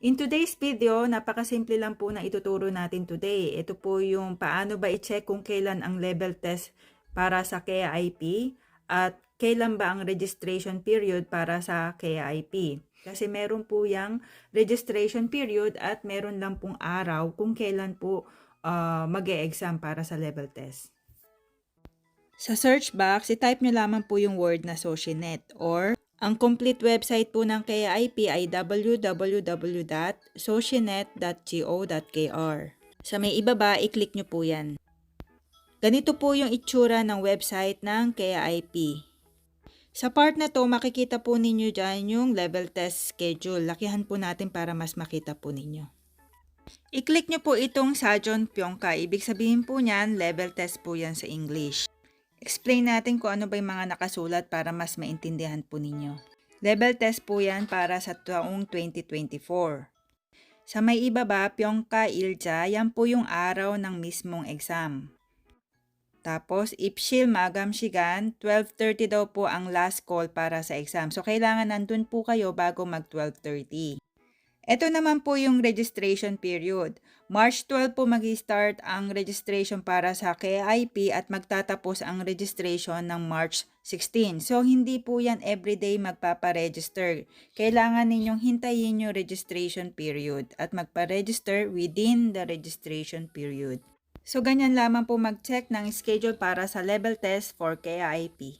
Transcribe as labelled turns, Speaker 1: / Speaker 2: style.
Speaker 1: In today's video, napakasimple lang po na ituturo natin today. Ito po yung paano ba i-check kung kailan ang level test para sa KIP at kailan ba ang registration period para sa KIP. Kasi meron po yung registration period at meron lang pong araw kung kailan po uh, mag-e-exam para sa level test. Sa search box, i-type nyo lamang po yung word na Socialnet or ang complete website po ng KIP ay www.socialnet.go.kr. Sa may ibaba, i-click nyo po yan. Ganito po yung itsura ng website ng KIP. Sa part na to, makikita po ninyo dyan yung level test schedule. Lakihan po natin para mas makita po ninyo. I-click nyo po itong Sajon Pyongka. Ibig sabihin po niyan, level test po yan sa English. Explain natin kung ano ba yung mga nakasulat para mas maintindihan po ninyo. Level test po yan para sa taong 2024. Sa may ibaba, Pyongka Ilja, yan po yung araw ng mismong exam. Tapos, Ipshil Magam Shigan, 12.30 daw po ang last call para sa exam. So, kailangan nandun po kayo bago mag 12.30. Ito naman po yung registration period. March 12 po mag-start ang registration para sa KIP at magtatapos ang registration ng March 16. So, hindi po yan everyday magpaparegister. Kailangan ninyong hintayin yung registration period at magpa-register within the registration period. So, ganyan lamang po mag-check ng schedule para sa level test for KIP.